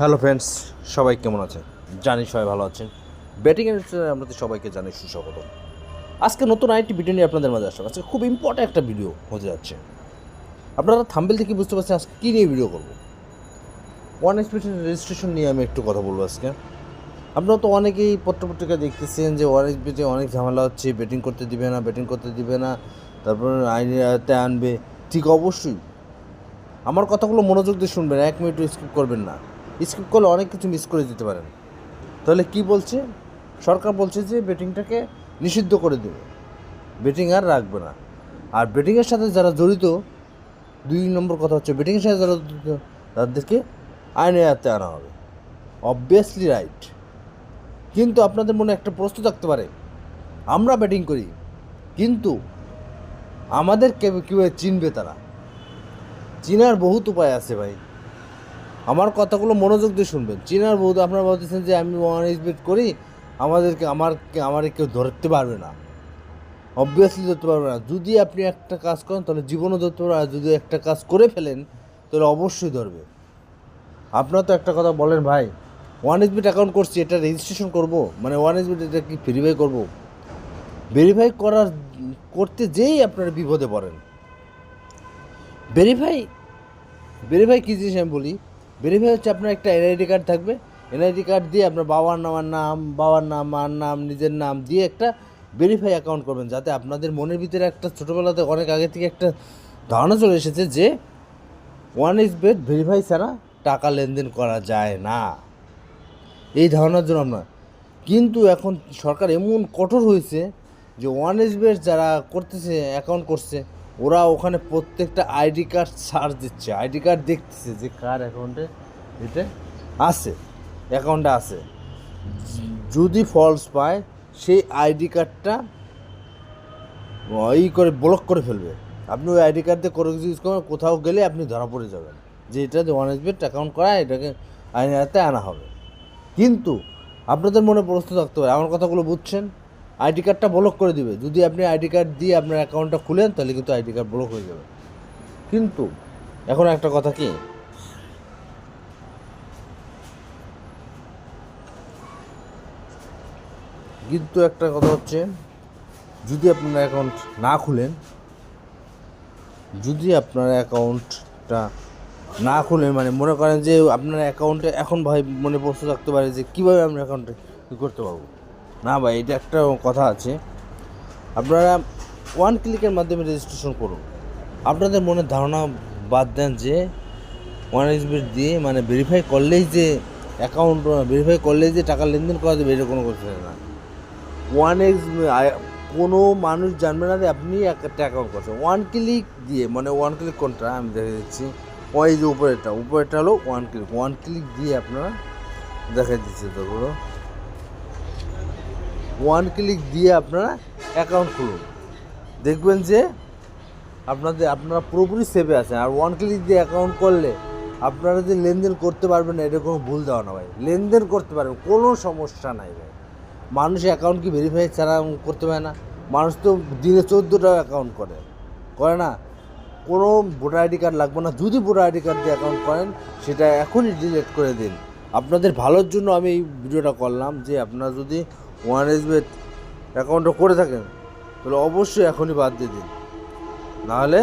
Hello friends, সবাই কেমন আছেন? জানি সবাই ভালো আছেন। ব্যাটিং ব্যাটিংয়ের আমাদের সবাইকে জানাই সুস্বাগত আজকে নতুন আরেকটি ভিডিও নিয়ে আপনাদের মাঝে আসলাম। আজকে খুব ইম্পর্ট্যান্ট একটা ভিডিও হতে যাচ্ছে। আপনারা থাম্বেল দেখে বুঝতে পারছেন আজকে কী নিয়ে ভিডিও করব। ওয়ান এক্সপ্রেশন রেজিস্ট্রেশন নিয়ে আমি একটু কথা বলব আজকে। আপনারা তো অনেকেই পত্রপত্রিকা দেখতেছেন যে ওয়ান এক্সপিতে অনেক ঝামেলা হচ্ছে ব্যাটিং করতে দিবে না ব্যাটিং করতে দিবে না, তারপর আইনের আয়তে আনবে। ঠিক অবশ্যই। আমার কথাগুলো মনোযোগ দিয়ে শুনবেন, এক মিনিটও স্কিপ করবেন না। স্কিপ করলে অনেক কিছু মিস করে দিতে পারেন। তাহলে কি বলছে? সরকার বলছে যে বেটিংটাকে নিষিদ্ধ করে দেবে। বেটিং আর রাখবে না। আর বেটিংয়ের সাথে যারা জড়িত, দুই নম্বর কথা হচ্ছে বেটিংয়ের সাথে যারা জড়িত, তাদেরকে আইনে আয়ত্তে আনা হবে। অবভিয়াসলি রাইট কিন্তু আপনাদের মনে একটা প্রশ্ন থাকতে পারে। আমরা ব্যাটিং করি, কিন্তু আমাদের কীভাবে চিনবে তারা। চিনার বহুত উপায় আছে ভাই। আমার কথাগুলো মনোযোগ দিয়ে শুনবেন। চিনার বহুত আপনারা বলতেছেন যে আমি বেট করি, আমাদেরকে আমার আমার কেউ ধরতে পারবে না। অবভিয়াসলি ধরতে পারবে না। যদি আপনি একটা কাজ করেন, তাহলে জীবনও ধরতে পারবে আর যদি একটা কাজ করে ফেলেন, তাহলে অবশ্যই ধরবে। আপনারা তো একটা কথা বলেন ভাই ওয়ান এইচ বিট অ্যাকাউন্ট করছি, এটা রেজিস্ট্রেশন করব? মানে ওয়ান এইচ বিট এটা কি ভেরিফাই করব? ভেরিফাই করার, করতে যেই আপনারা বিপদে পড়েন। ভেরিফাই ভেরিফাই কী জিনিস আমি বলি? ভেরিফাই হচ্ছে আপনার একটা এনআইডি কার্ড থাকবে। এনআইডি কার্ড দিয়ে আপনার বাবার নামার নাম, বাবার নাম, মার নাম, নিজের নাম দিয়ে একটা ভেরিফাই অ্যাকাউন্ট করবেন, যাতে আপনাদের মনের ভিতরে একটা ছোটোবেলাতে অনেক আগে থেকে একটা ধারণা চলে এসেছে যে ওয়ান ইজ বেড ভেরিফাই ছাড়া টাকা লেনদেন করা যায় না। এই ধারণার জন্য আপনার। কিন্তু এখন সরকার এমন কঠোর হয়েছে যে ওয়ান এস বেড যারা করতেছে অ্যাকাউন্ট করছে ওরা ওখানে প্রত্যেকটা আইডি কার্ড সার্চ দিচ্ছে। আইডি কার্ড দেখতেছে যে কার অ্যাকাউন্টে এটা আছে অ্যাকাউন্টে আছে। যদি ফলস পায়, সেই আইডি কার্ডটা, ই করে ব্লক করে ফেলবে। আপনি ওই আইডি কার্ড দিয়ে কোনো কিছু ইউজ করবেন, কোথাও গেলে আপনি ধরা পড়ে যাবেন। যে এটা যে ওয়ান এস বেড অ্যাকাউন্ট করা, এটাকে আইনের হাতে আনা হবে। কিন্তু আপনাদের মনে প্রশ্ন থাকতে পারে, আমার কথাগুলো বুঝছেন? আইডি কার্ডটা ব্লক করে দিবে। যদি আপনি আইডি কার্ড দিয়ে আপনার অ্যাকাউন্টটা খুলেন, তাহলে কিন্তু আইডি কার্ড ব্লক হয়ে যাবে। কিন্তু, এখন একটা কথা কি? কিন্তু একটা কথা হচ্ছে, যদি আপনার অ্যাকাউন্ট না খুলেন, যদি আপনার অ্যাকাউন্টটা না খুলেন মানে মনে করেন যে আপনার অ্যাকাউন্টে এখন ভাই মনে প্রশ্ন থাকতে পারে যে কীভাবে আমরা অ্যাকাউন্টে করতে পারব? না ভাই, এটা একটা কথা আছে। আপনারা ওয়ান ক্লিকের মাধ্যমে রেজিস্ট্রেশন করুন। আপনাদের মনে ধারণা বাদ দেন যে ওয়ান এক্সবিট দিয়ে মানে ভেরিফাই করলেই যে অ্যাকাউন্ট ভেরিফাই করলেই যে টাকা লেনদেন করা যাবে, এটা কোনো কথা না। ওয়ান এক্স কোনো মানুষ জানবে না যে আপনি একটা অ্যাকাউন্ট করছেন। ওয়ান ক্লিক দিয়ে মানে ওয়ান ক্লিক কোনটা? আমি দেখে দিচ্ছি। ওই যে উপরেরটা উপরেরটা হলো ওয়ান ক্লিক ওয়ান ক্লিক দিয়ে আপনারা দেখা দিচ্ছে তো ওয়ান ক্লিক দিয়ে আপনারা অ্যাকাউন্ট খুলুন। দেখবেন যে আপনাদের, আপনারা পুরোপুরি সেভে আছেন। আর ওয়ান ক্লিক দিয়ে অ্যাকাউন্ট করলে আপনারা যে লেনদেন করতে পারবেন না, এটা কোনো ভুল দেওয়া না ভাই। লেনদেন করতে পারবেন, কোনো সমস্যা নাই ভাই। মানুষ অ্যাকাউন্ট কি ভেরিফাই ছাড়া করতে পারে না? মানুষ তো দিনে চোদ্দোটা অ্যাকাউন্ট করে। করে না? কোনো ভোটার আইডি কার্ড লাগবে না। যদি ভোটার আইডি কার্ড দিয়ে অ্যাকাউন্ট করেন, সেটা এখনই ডিলিট করে দিন। আপনাদের ভালোর জন্য আমি এই ভিডিওটা করলাম যে আপনারা যদি ওয়ান এস বেট অ্যাকাউন্টটা করে থাকেন, তাহলে অবশ্যই এখনই বাদ দিয়ে দিন। নাহলে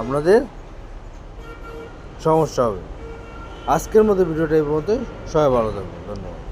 আপনাদের সমস্যা হবে। আজকের মতো ভিডিওটা এই মধ্যে সবাই ভালো থাকবে ধন্যবাদ।